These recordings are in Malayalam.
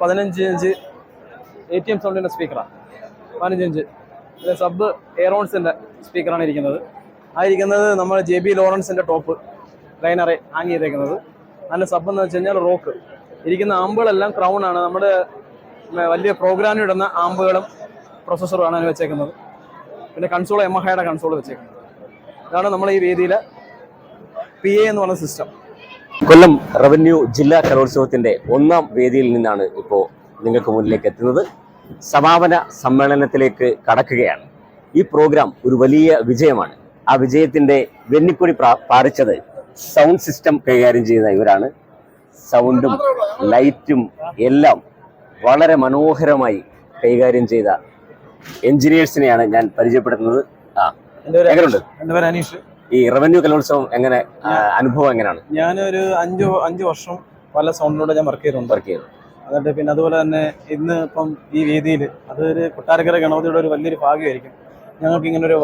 പതിനഞ്ച് ഇഞ്ച് എ ടി എം സൗണ്ടിന്റെ സ്പീക്കറാണ് പതിനഞ്ച് ഇഞ്ച്. പിന്നെ സബ് എയറോൺസിന്റെ സ്പീക്കറാണ് ഇരിക്കുന്നത്. ആയിരിക്കുന്നത് നമ്മൾ ജെ ബി ലോറൻസിന്റെ ടോപ്പ് ലൈനറെ ഹാങ് ചെയ്തേക്കുന്നത്. അതിന്റെ സബ് എന്ന് വെച്ച് കഴിഞ്ഞാൽ റോക്ക് ഇരിക്കുന്ന ആമ്പുകളെല്ലാം ക്രൗൺ ആണ്. നമ്മുടെ വലിയ പ്രോഗ്രാമിൽ ഇടുന്ന ആമ്പുകളും പ്രൊസസ്സറുമാണ് അതിന് വെച്ചേക്കുന്നത്. പിന്നെ കൺസോൾ എമഹയുടെ കൺസോൾ വെച്ചേക്കുന്നത്. ഇതാണ് നമ്മൾ ഈ വേദിയിലെ പി എ എന്ന് പറയുന്ന സിസ്റ്റം കൊല്ലം റവന്യൂ ജില്ലാ കലോത്സവത്തിന്റെ ഒന്നാം വേദിയിൽ നിന്നാണ് ഇപ്പോൾ നിങ്ങൾക്ക് മുന്നിലേക്ക് എത്തുന്നത്. സമാപന സമ്മേളനത്തിലേക്ക് കടക്കുകയാണ്. ഈ പ്രോഗ്രാം ഒരു വലിയ വിജയമാണ്. ആ വിജയത്തിന്റെ വെന്നിക്കൊടി പാറിച്ചത് സൗണ്ട് സിസ്റ്റം കൈകാര്യം ചെയ്യുന്ന ഇവരാണ്. സൗണ്ടും ലൈറ്റും എല്ലാം വളരെ മനോഹരമായി കൈകാര്യം ചെയ്ത എഞ്ചിനീയേഴ്സിനെയാണ് ഞാൻ പരിചയപ്പെടുത്തുന്നത്. ആ എന്റെ എങ്ങനെയുണ്ട്? പേര് അനീഷ്. ഈ റവന്യൂ കലോത്സവം എങ്ങനെ അനുഭവം എങ്ങനെയാണ്? ഞാനൊരു അഞ്ചു അഞ്ചു വർഷം പല സൗണ്ടിലൂടെ ഞാൻ വർക്ക് ചെയ്തിട്ടുണ്ട്. വർക്ക് ചെയ്തു. എന്നിട്ട് പിന്നെ അതുപോലെ തന്നെ ഇന്ന് ഇപ്പം ഈ വേദിയിൽ അതൊരു കൊട്ടാരക്കര ഗണപതിയുടെ ഒരു വലിയൊരു ഭാഗ്യമായിരിക്കും ഞങ്ങൾക്ക് ഇങ്ങനെ ഒരു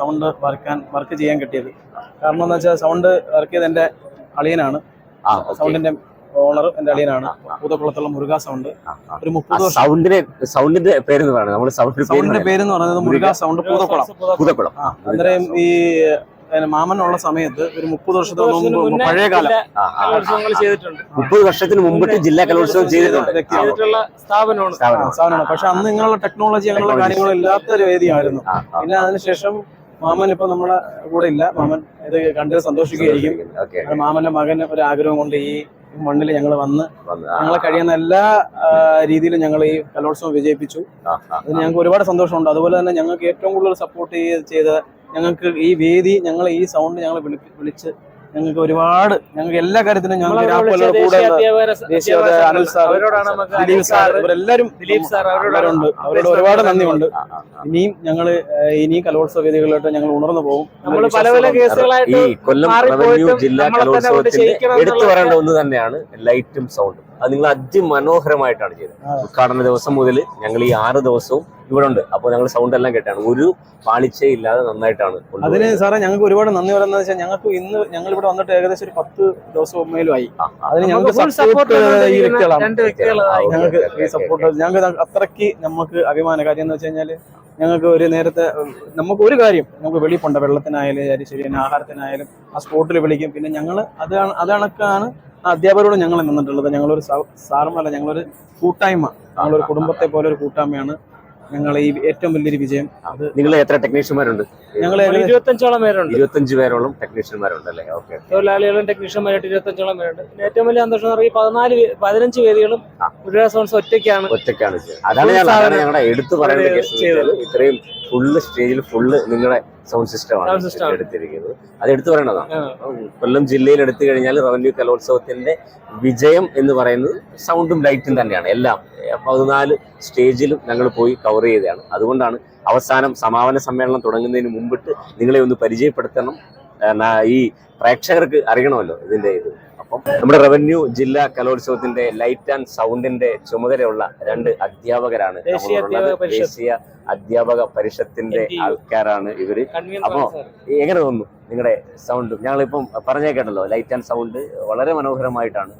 സൗണ്ട് വർക്കാൻ വർക്ക് ചെയ്യാൻ കിട്ടിയത്. കാരണം എന്ന് വെച്ചാൽ സൗണ്ട് വർക്ക് ചെയ്ത് എന്റെ അളിയനാണ്. സൗണ്ടിന്റെ ഓണർ എന്റെ അളിയനാണ്. പൂതക്കുളത്തുള്ള മുരുക സൗണ്ട്. ഒരു മുപ്പത് സൗണ്ടിന്റെ സൗണ്ടിന്റെ പേര് നമ്മൾ സൗണ്ടിന്റെ പേര് എന്ന് പറയുന്നത് മുരുക സൗണ്ട് പൂതക്കുളം. പൂതക്കുളം. അന്നേരം ഈ മാമനുള്ള സമയത്ത് ഒരു മുപ്പത് വർഷത്തിന് മുമ്പ് പഴയ കാലം ആ, ആ. ചെയ്തിട്ടുണ്ട്. മുപ്പത് വർഷത്തിന് മുമ്പിട്ട് ജില്ലാ കലോത്സവം ചെയ്തിട്ടുണ്ട്. സ്ഥാപനമാണ്. സ്ഥാപനം. പക്ഷെ അന്ന് ഇങ്ങനെയുള്ള ടെക്നോളജി അങ്ങനെയുള്ള കാര്യങ്ങളും ഇല്ലാത്ത ഒരു വേദിയായിരുന്നു. പിന്നെ അതിനുശേഷം മാമൻ ഇപ്പൊ നമ്മളെ കൂടെ ഇല്ല. മാമൻ ഇത് കണ്ട് സന്തോഷിക്കുകയായിരിക്കും. മാമന്റെ മകന് ഒരു ആഗ്രഹം കൊണ്ട് ഈ മണ്ണിൽ ഞങ്ങൾ വന്ന് ഞങ്ങളെ കഴിയുന്ന എല്ലാ രീതിയിലും ഞങ്ങൾ ഈ കലോത്സവം വിജയിപ്പിച്ചു. അതിന് ഞങ്ങൾക്ക് ഒരുപാട് സന്തോഷമുണ്ട്. അതുപോലെ തന്നെ ഞങ്ങൾക്ക് ഏറ്റവും കൂടുതൽ സപ്പോർട്ട് ചെയ്ത ഞങ്ങൾക്ക് ഈ വേദി ഞങ്ങൾ ഈ സൗണ്ട് ഞങ്ങൾ വിളിച്ച് ഞങ്ങൾക്ക് ഒരുപാട് ഞങ്ങൾക്ക് എല്ലാ കാര്യത്തിനും ഞങ്ങൾ ദിലീപ് സാർ ഇവരെല്ലാരും ദിലീപ് സാർ അവരോട് ഒരുപാട് നന്ദിയുണ്ട്. ഇനിയും ഞങ്ങൾ ഇനി കലോത്സവ വേദികളിലോട്ട് ഞങ്ങൾ ഉണർന്നു പോകും. നമ്മൾ പല പല ഈ കൊല്ലം റവന്യൂ ജില്ലാ കലോത്സവത്തിന്റെ എടുത്തു പറയേണ്ട ഒന്ന് തന്നെയാണ് ലൈറ്റും സൗണ്ടും. അത് നിങ്ങൾ അതിമനോഹരമായിട്ടാണ് ചെയ്തത്. ഉദ്ഘാടന ദിവസം മുതൽ ഞങ്ങൾ ഈ ആറ് ദിവസവും ഇവിടെ ഉണ്ട്. അപ്പോൾ ഞങ്ങൾ സൗണ്ട് എല്ലാം കേട്ടാണ്. ഒരു പാളിച്ചയില്ലാതെ നന്നായിട്ടാണ്. അതിന് സാറേ ഞങ്ങൾക്ക് ഒരുപാട് നന്ദി പറയുന്നത് വെച്ചാൽ ഞങ്ങൾക്ക് ഇന്ന് ഞങ്ങൾ ഇവിടെ വന്നിട്ട് ഏകദേശം ഒരു പത്ത് ദിവസം മേലും ആയി. അതിന് ഞങ്ങൾക്ക് സപ്പോർട്ട് ഈ വ്യക്തികളാണ്. ഞങ്ങൾക്ക് ഈ സപ്പോർട്ട് ഞങ്ങൾക്ക് അത്രയ്ക്ക് നമുക്ക് അഭിമാന. കാര്യം എന്ന് വെച്ച് കഴിഞ്ഞാൽ ഞങ്ങൾക്ക് ഒരു നേരത്തെ നമുക്ക് ഒരു കാര്യം നമുക്ക് വെളിപ്പുണ്ട്. പോണ്ട വെള്ളത്തിനായാലും ശരി ശരി ആഹാരത്തിനായാലും ആ സ്പോട്ടിൽ വിളിക്കും. പിന്നെ ഞങ്ങൾ അതാണ് അതണക്കാണ് ആ അധ്യാപകരോട് ഞങ്ങൾ നിന്നിട്ടുള്ളത്. ഞങ്ങളൊരു സാറുമല്ല ഞങ്ങളൊരു കൂട്ടായ്മ. ഞങ്ങളൊരു കുടുംബത്തെ പോലെ ഒരു കൂട്ടായ്മയാണ് ഞങ്ങൾ ഈ ഏറ്റവും വലിയൊരു വിജയം. അത് നിങ്ങൾ എത്ര ടെക്നീഷ്യന്മാരുണ്ട് ഞങ്ങൾ ഇരുപത്തഞ്ചോളം പേരുണ്ട്. ഇരുപത്തഞ്ച് പേരോളം ടെക്നീഷ്യന്മാരുണ്ട് അല്ലേ ഓക്കെ. തൊഴിലാളികളും ടെക്നീഷ്യന്മാരായിട്ട് ഇരുപത്തഞ്ചോളം പേരുണ്ട്. പിന്നെ ഏറ്റവും വലിയ സന്തോഷം എന്ന് പറയുന്നത് പതിനാല് പതിനഞ്ച് വേദികളും. ഗുരുവാ സോൺസ് ഒറ്റയ്ക്കാണ്. ഒറ്റയ്ക്കാണ്. അതാണ് ഞങ്ങളുടെ എടുത്തു പറയേണ്ട കേസ് ഇത്രയും ഫുള്ള് സ്റ്റേജിൽ ഫുള്ള് നിങ്ങളുടെ സൗണ്ട് സിസ്റ്റമാണ് ആണ്. എടുത്തിരിക്കുന്നത്. അത് എടുത്തു പറയേണ്ടതാണ്. കൊല്ലം ജില്ലയിൽ എടുത്തു കഴിഞ്ഞാൽ റവന്യൂ കലോത്സവത്തിന്റെ വിജയം എന്ന് പറയുന്നത് സൗണ്ടും ലൈറ്റും തന്നെയാണ്. എല്ലാം. പതിനാല് സ്റ്റേജിലും ഞങ്ങൾ പോയി കവർ ചെയ്തതാണ്. അതുകൊണ്ടാണ് അവസാനം സമാപന സമ്മേളനം തുടങ്ങുന്നതിന് മുമ്പിട്ട് നിങ്ങളെ ഒന്ന് പരിചയപ്പെടുത്തണം. ഈ പ്രേക്ഷകർക്ക് അറിയണമല്ലോ ഇതിന്റെ ഇത്. അപ്പം നമ്മുടെ റവന്യൂ ജില്ലാ കലോത്സവത്തിന്റെ ലൈറ്റ് ആൻഡ് സൗണ്ടിന്റെ ചുമതലയുള്ള രണ്ട് അധ്യാപകരാണ് ദേശീയ. അധ്യാപക പരിഷത്തിന്റെ. ആൾക്കാരാണ് ഇവർ അപ്പോ. എങ്ങനെ തോന്നുന്നു നിങ്ങളുടെ സൗണ്ട് ഞങ്ങളിപ്പം പറഞ്ഞേക്കണ്ടല്ലോ ലൈറ്റ് ആൻഡ് സൗണ്ട് വളരെ മനോഹരമായിട്ടാണ്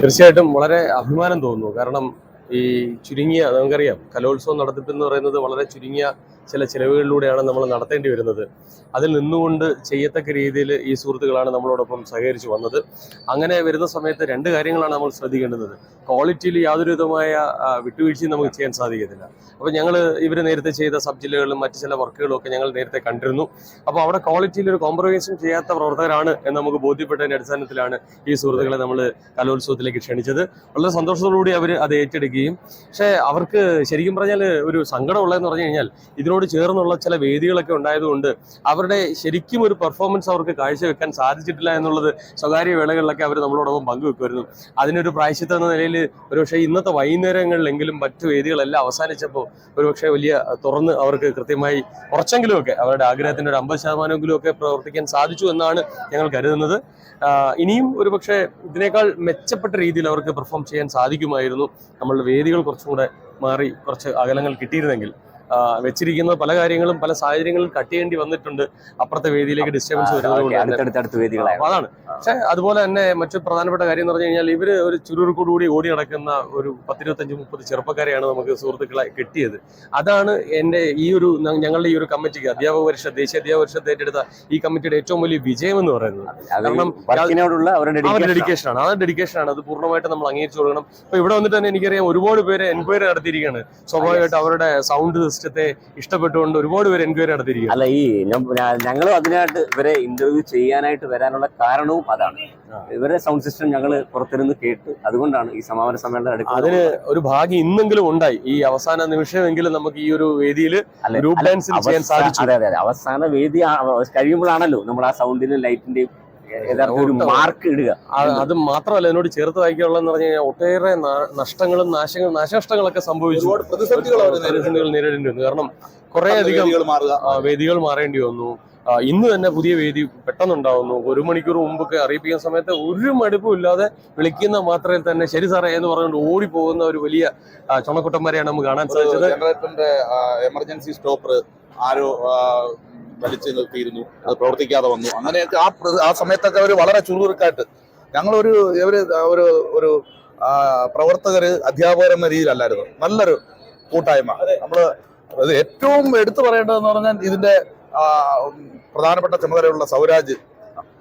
തീർച്ചയായിട്ടും വളരെ അഭിമാനം തോന്നുന്നു കാരണം ഈ ചുരുങ്ങിയ നമുക്കറിയാം കലോത്സവം നടത്തിപ്പ് എന്ന് പറയുന്നത് വളരെ ചുരുങ്ങിയ ചില ചിലവുകളിലൂടെയാണ് നമ്മൾ നടത്തേണ്ടി വരുന്നത്. അതിൽ നിന്നുകൊണ്ട് ചെയ്യത്തക്ക രീതിയിൽ ഈ സുഹൃത്തുക്കളാണ് നമ്മളോടൊപ്പം സഹകരിച്ചു വന്നത്. അങ്ങനെ വരുന്ന സമയത്ത് രണ്ട് കാര്യങ്ങളാണ് നമ്മൾ ശ്രദ്ധിക്കേണ്ടത് ക്വാളിറ്റിയിൽ യാതൊരു വിധമായ വിട്ടുവീഴ്ചയും നമുക്ക് ചെയ്യാൻ സാധിക്കത്തില്ല. അപ്പോൾ ഞങ്ങൾ ഇവർ നേരത്തെ ചെയ്ത സബ് ജില്ലകളിലും മറ്റ് ചില വർക്കുകളും ഒക്കെ ഞങ്ങൾ നേരത്തെ കണ്ടിരുന്നു. അപ്പോൾ അവിടെ ക്വാളിറ്റിയിൽ ഒരു കോംപ്രമൈസും ചെയ്യാത്ത പ്രവർത്തകരാണ് എന്ന് നമുക്ക് ബോധ്യപ്പെട്ടതിന്റെ അടിസ്ഥാനത്തിലാണ് ഈ സുഹൃത്തുക്കളെ നമ്മൾ കലോത്സവത്തിലേക്ക് ക്ഷണിച്ചത്. വളരെ സന്തോഷത്തോടുകൂടി അവർ അത് ഏറ്റെടുക്കുകയും. പക്ഷേ അവർക്ക് ശരിക്കും പറഞ്ഞാൽ ഒരു സങ്കടമുള്ളതെന്ന് പറഞ്ഞു കഴിഞ്ഞാൽ ചേർന്നുള്ള ചില വേദികളൊക്കെ ഉണ്ടായതുകൊണ്ട് അവരുടെ ശരിക്കും ഒരു പെർഫോമൻസ് അവർക്ക് കാഴ്ചവെക്കാൻ സാധിച്ചിട്ടില്ല എന്നുള്ളത് സ്വകാര്യ വേളകളിലൊക്കെ അവർ നമ്മളോടൊപ്പം പങ്കുവെക്കുമായിരുന്നു. അതിനൊരു പ്രായശ്യത്ത് എന്ന നിലയിൽ ഒരുപക്ഷെ ഇന്നത്തെ വൈകുന്നേരങ്ങളിലെങ്കിലും മറ്റു വേദികളെല്ലാം അവസാനിച്ചപ്പോൾ ഒരുപക്ഷെ വലിയ തുറന്ന് അവർക്ക് കൃത്യമായി കുറച്ചെങ്കിലുമൊക്കെ അവരുടെ ആഗ്രഹത്തിന്റെ ഒരു അമ്പത് ശതമാനമെങ്കിലും ഒക്കെ പ്രവർത്തിക്കാൻ സാധിച്ചു എന്നാണ് ഞങ്ങൾ കരുതുന്നത്. ഇനിയും ഒരുപക്ഷെ ഇതിനേക്കാൾ മെച്ചപ്പെട്ട രീതിയിൽ അവർക്ക് പെർഫോം ചെയ്യാൻ സാധിക്കുമായിരുന്നു. നമ്മളുടെ വേദികൾ കുറച്ചും കൂടെ മാറി കുറച്ച് അകലങ്ങൾ കിട്ടിയിരുന്നെങ്കിൽ. ആ, വെച്ചിരിക്കുന്ന പല കാര്യങ്ങളും പല സാഹചര്യങ്ങളും കട്ട് ചെയ്യേണ്ടി വന്നിട്ടുണ്ട്. അപ്പുറത്തെ വേദിയിലേക്ക് ഡിസ്റ്റർബൻസ് വരുന്നത് അതാണ്. പക്ഷെ അതുപോലെ തന്നെ മറ്റു പ്രധാനപ്പെട്ട കാര്യം എന്ന് പറഞ്ഞു കഴിഞ്ഞാൽ ഇവർ ഒരു ചുരുക്കോടുകൂടി ഓടി നടക്കുന്ന ഒരു പത്തിരുപത്തഞ്ച് മുപ്പത് ചെറുപ്പക്കാരെയാണ് നമുക്ക് സുഹൃത്തുക്കളെ കിട്ടിയത്. അതാണ് എന്റെ ഈ ഒരു ഞങ്ങളുടെ ഈ ഒരു കമ്മിറ്റിക്ക് അധ്യാപക വർഷ ദേശീയ അധ്യാപക പരിഷത്ത് ഏറ്റെടുത്ത ഈ കമ്മിറ്റിയുടെ ഏറ്റവും വലിയ വിജയം എന്ന് പറയുന്നത്. കാരണം അവരുടെ ഡെഡിക്കേഷൻ ആണ്. ആ ഡെഡിക്കേഷൻ ആണ്. അത് പൂർണമായിട്ട് നമ്മൾ അംഗീകരിച്ചു കൊടുക്കണം. ഇപ്പൊ ഇവിടെ വന്നിട്ട് തന്നെ എനിക്കറിയാം ഒരുപാട് പേര് എൻക്വയറി നടത്തിയിരിക്കുകയാണ്. സ്വാഭാവികമായിട്ട് അവരുടെ സൗണ്ട് സിസ്റ്റത്തെ ഇഷ്ടപ്പെട്ടുകൊണ്ട് ഒരുപാട് പേര് എൻക്വയറി നടത്തിയിരിക്കും അല്ല ഈ ഞങ്ങളും അതിനായിട്ട് ഇവരെ ഇന്റർവ്യൂ ചെയ്യാനായിട്ട് വരാനുള്ള കാരണവും അതാണ്. ഇവരെ സൗണ്ട് സിസ്റ്റം ഞങ്ങൾ പുറത്തിരുന്ന് കേട്ട് അതുകൊണ്ടാണ് ഈ സമാപന സമ്മേളനം എടുക്കുന്നത്. അതിന് ഒരു ഭാഗ്യം ഇന്നെങ്കിലും ഉണ്ടായി. ഈ അവസാന നിമിഷമെങ്കിലും നമുക്ക് ഈ ഒരു വേദിയിൽ ഗ്രൂപ്പ് ഡാൻസ് ചെയ്യാൻ സാധിച്ചു. അതെ അതെ അവസാന വേദി കഴിയുമ്പോഴാണല്ലോ നമ്മൾ ആ സൗണ്ടിനും ലൈറ്റിന്റെയും ഒരു മാർക്ക് ഇടുക. അത് മാത്രമല്ല എന്നോട് ചേർത്ത് വായിക്കാനുള്ളതെന്ന് പറഞ്ഞു കഴിഞ്ഞാൽ ഒട്ടേറെ നഷ്ടങ്ങളും നാശങ്ങളും നാശനഷ്ടങ്ങളൊക്കെ സംഭവിച്ചു. പ്രതിസന്ധികൾ നേരിടേണ്ടി വന്നു. കാരണം കുറെ അധികം വേദികൾ മാറേണ്ടി വന്നു. ഇന്ന് തന്നെ പുതിയ വേദി പെട്ടെന്നുണ്ടാവുന്നു. ഒരു മണിക്കൂർ മുമ്പൊക്കെ അറിയിപ്പിക്കുന്ന സമയത്ത് ഒരു മടുപ്പും ഇല്ലാതെ വിളിക്കുന്ന മാത്രമേ തന്നെ ശരി സാറേ എന്ന് പറഞ്ഞുകൊണ്ട് ഓടി പോകുന്ന ഒരു വലിയ ചുണക്കുട്ടന്മാരെയാണ് നമുക്ക് കാണാൻ സാധിച്ചത്. ജനറേറ്ററിന്റെ എമർജൻസി സ്റ്റോപ്പർ ആരോ വലിച്ചു നിർത്തിയിരുന്നു. അത് പ്രവർത്തിക്കാതെ വന്നു. അങ്ങനെയൊക്കെ ആ ആ സമയത്തൊക്കെ അവർ വളരെ ചുറുചുറുക്കായിട്ട് ഞങ്ങളൊരു ഇവർ ഒരു ഒരു പ്രവർത്തകർ അധ്യാപകർ എന്ന രീതിയിലല്ലായിരുന്നു. നല്ലൊരു കൂട്ടായ്മ. നമ്മൾ അത് ഏറ്റവും എടുത്തു പറയേണ്ടതെന്ന് പറഞ്ഞാൽ ഇതിന്റെ പ്രധാനപ്പെട്ട ചുമതലയുള്ള സൗരാജ്.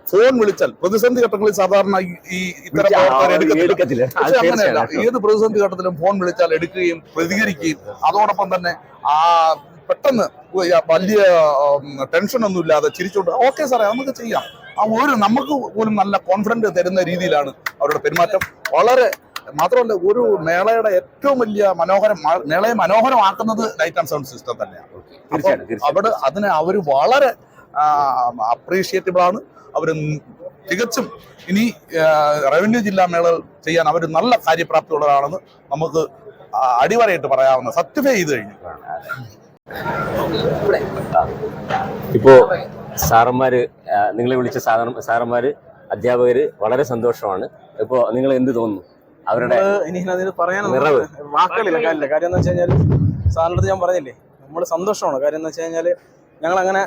ഫോൺ വിളിച്ചാൽ പ്രതിസന്ധി ഘട്ടങ്ങളിൽ സാധാരണ ഈ- ഇത്തരം എടുക്കത്തില്ല. പക്ഷെ അങ്ങനെയല്ല. ഏത് പ്രതിസന്ധി ഘട്ടത്തിലും ഫോൺ വിളിച്ചാൽ എടുക്കുകയും പ്രതികരിക്കുകയും അതോടൊപ്പം തന്നെ ആ പെട്ടെന്ന് വലിയ ടെൻഷൻ ഒന്നും ഇല്ലാതെ ചിരിച്ചോണ്ട് ഓക്കെ സാറേ നമുക്ക് ചെയ്യാം. ആ ഒരു നമുക്ക് പോലും നല്ല കോൺഫിഡന്റ് തരുന്ന രീതിയിലാണ് അവരുടെ പെരുമാറ്റം. വളരെ മാത്രമല്ല ഒരു മേളയുടെ ഏറ്റവും വലിയ മനോഹരം മേളയെ മനോഹരമാക്കുന്നത് ലൈറ്റ് ആൻഡ് സൗണ്ട് സിസ്റ്റം തന്നെയാണ്. അവിടെ അതിനെ അവർ വളരെ അപ്രീഷിയേറ്റബിൾ ആണ്. അവർ തികച്ചും ഇനി റവന്യൂ ജില്ലാ മേള ചെയ്യാൻ അവർ നല്ല കാര്യപ്രാപ്തിയുള്ളവരാണെന്ന് നമുക്ക് അടിവരയിട്ട് പറയാവുന്ന സർട്ടിഫൈ ചെയ്ത് കഴിഞ്ഞു. ഇപ്പോ സാറന്മാര് നിങ്ങളെ വിളിച്ച സാധാരണ സാറന്മാര് അധ്യാപകര് വളരെ സന്തോഷമാണ്. ഇപ്പോ നിങ്ങൾ എന്ത് തോന്നുന്നു? അവരുടെ ഇനി അതിന് പറയാൻ നിറവ്. വാക്കുകളില്ല കാര്യമില്ല. കാര്യം എന്ന് വെച്ച് കഴിഞ്ഞാൽ സാറിനടുത്ത് ഞാൻ പറഞ്ഞില്ലേ നമ്മൾ സന്തോഷമാണ്. കാര്യം എന്ന് വെച്ച് കഴിഞ്ഞാൽ ഞങ്ങൾ അങ്ങനെ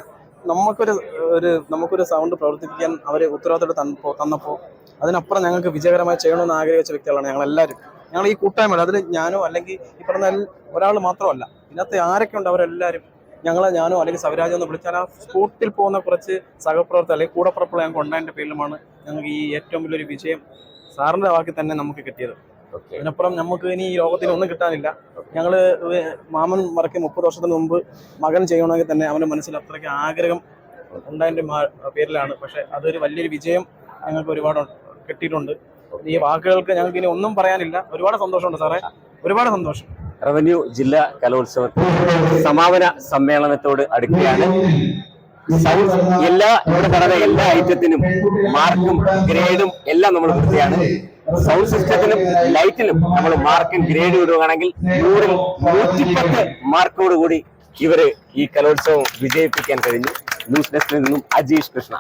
നമുക്കൊരു ഒരു നമുക്കൊരു സൗണ്ട് പ്രവർത്തിപ്പിക്കാൻ അവരെ ഉത്തരവാദിത്തം തന്നപ്പോൾ തന്നപ്പോൾ അതിനപ്പുറം ഞങ്ങൾക്ക് വിജയകരമായി ചെയ്യണമെന്ന് ആഗ്രഹിച്ച വ്യക്തികളാണ് ഞങ്ങൾ എല്ലാവരും ഞങ്ങൾ ഈ കൂട്ടായ്മ അതിൽ ഞാനോ അല്ലെങ്കിൽ ഈ പറഞ്ഞ ഒരാൾ മാത്രമല്ല ഇതിനകത്ത് ആരൊക്കെ ഉണ്ട് അവരെല്ലാവരും ഞങ്ങളെ ഞാനോ അല്ലെങ്കിൽ സവരാജോ എന്ന് വിളിച്ചാൽ ആ സ്പോട്ടിൽ പോകുന്ന കുറച്ച് സഹപ്രവർത്തകർ അല്ലെങ്കിൽ കൂടപ്പുറപ്പുള്ള ഞങ്ങൾക്ക് ഉണ്ടായതിന്റെ പേരിലുമാണ് ഞങ്ങൾക്ക് ഈ ഏറ്റവും വലിയൊരു വിജയം സാറിന്റെ വാക്കിൽ തന്നെ നമുക്ക് കിട്ടിയത്. അതിനപ്പുറം നമുക്ക് ഇനി ഈ ലോകത്തിന് ഒന്നും കിട്ടാനില്ല. ഞങ്ങൾ മാമൻ മറക്കി മുപ്പത് വർഷത്തിന് മുമ്പ് മകൻ ചെയ്യണമെങ്കിൽ തന്നെ അവന്റെ മനസ്സിൽ അത്രയ്ക്ക് ആഗ്രഹം ഉണ്ടായതിന്റെ മാ- പേരിലാണ്. പക്ഷെ അതൊരു വലിയൊരു വിജയം ഞങ്ങൾക്ക് ഒരുപാട് കിട്ടിയിട്ടുണ്ട്. ഈ വാക്കുകൾക്ക് ഞങ്ങൾക്ക് ഇനി ഒന്നും പറയാനില്ല. ഒരുപാട് സന്തോഷമുണ്ട് സാറേ. ഒരുപാട് സന്തോഷം. റവന്യൂ ജില്ലാ കലോത്സവത്തിൽ സമാപന സമ്മേളനത്തോട് അടുക്കുകയാണ്. എല്ലാ ഇവിടെ നടന്ന എല്ലാ ഐറ്റത്തിനും മാർക്കും ഗ്രേഡും എല്ലാം നമ്മൾ വൃത്തിയാണ് സൗണ്ട് സിസ്റ്റത്തിനും ലൈറ്റിനും നമ്മൾ മാർക്കും ഗ്രേഡും ഇടുകയാണെങ്കിൽ നൂറിൽ നൂറ്റിപ്പത്ത് മാർക്കോട് കൂടി ഇവർ ഈ കലോത്സവം വിജയിപ്പിക്കാൻ കഴിഞ്ഞു. ന്യൂസ് ഡെസ്കിൽ നിന്നും അജീഷ് കൃഷ്ണ.